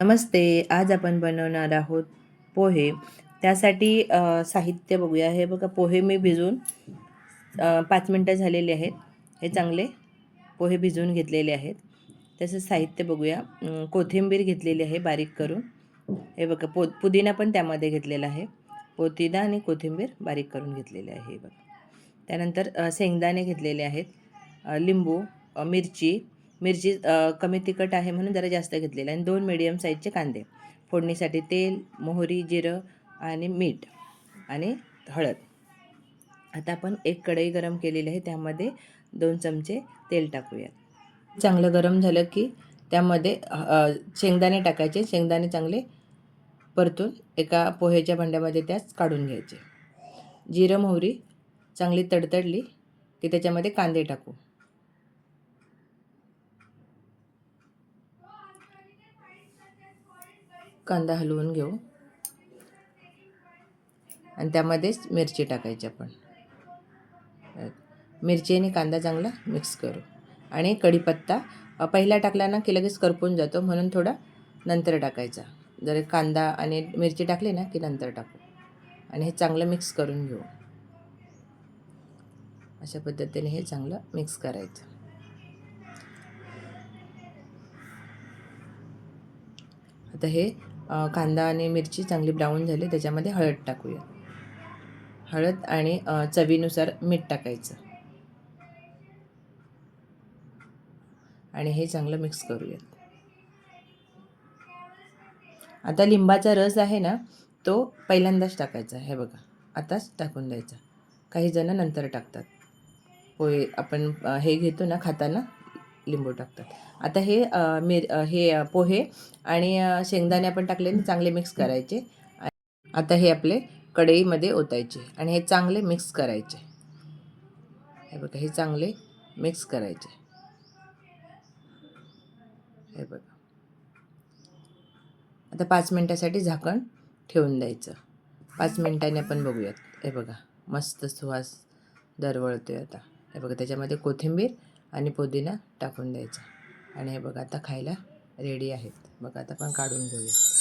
नमस्ते आज आपण बनवणार आहोत पोहे. त्यासाठी साहित्य बघूया. हे बघा पोहे मी भिजवून पाच मिनटं झालेले आहेत. हे चांगले पोहे भिजवून घेतलेले आहेत. तसंच साहित्य बघूया. कोथिंबीर घेतलेली आहे बारीक करून. हे बघा पो पुदिना पण त्यामध्ये घेतलेला आहे. पोतिदा आणि कोथिंबीर बारीक करून घेतलेले आहे हे बघा. त्यानंतर शेंगदाणे घेतलेले आहेत. लिंबू मिरची मिरची कमी तिखट आहे म्हणून जरा जास्त घेतलेलं आणि दोन मिडियम साईजचे कांदे. फोडणीसाठी तेल मोहरी जिरं आणि मीठ आणि हळद. आता आपण एक कढई गरम केलेली आहे. त्यामध्ये दोन चमचे तेल टाकूयात. चांगलं गरम झालं की त्यामध्ये शेंगदाणे टाकायचे. शेंगदाणे चांगले परतून एका पोह्याच्या भांड्यामध्ये त्याच काढून घ्यायचे. जिरं मोहरी चांगली तडतडली की त्याच्यामध्ये कांदे टाकू. कांदा हलवून घेऊ. आणि त्यामध्येच मिरची टाकायची आपण. मिरची आणि कांदा चांगला मिक्स करू. आणि कढीपत्ता पहिला टाकला ना की लगेच करपून जातो म्हणून थोडा नंतर टाकायचा. जर कांदा आणि मिरची टाकली ना की नंतर टाकू. आणि हे चांगलं मिक्स करून घेऊ. अशा पद्धतीने हे चांगलं मिक्स करायचं. आता हे कांदा आणि मिरची चांगली ब्राऊन झाली त्याच्यामध्ये हळद टाकूया. हळद आणि चवीनुसार मीठ टाकायचं. आणि हे चांगलं मिक्स करूयात. आता लिंबाचा रस आहे ना तो पहिल्यांदाच टाकायचा हे बघा. आताच टाकून द्यायचा. काही जण नंतर टाकतात. पोहे आपण हे घेतो ना खाताना. लिंबू टाकतात. आता हे मिर हे पोहे आणि शेंगदाणे आपण टाकले चांगले मिक्स करायचे. आता हे आपले कढईमध्ये ओतायचे आणि हे चांगले मिक्स करायचे. हे बघा हे चांगले मिक्स करायचे. हे बघा. आता पाच मिनटासाठी झाकण ठेवून द्यायचं. पाच मिनटाने आपण बघूयात. हे बघा मस्त सुवास दरवळतोय आता. हे बघा त्याच्यामध्ये कोथिंबीर आणि पुदिना टाकून द्यायचा. आणि हे बघा आता खायला रेडी आहेत. बघा आता आपण काढून घेऊया.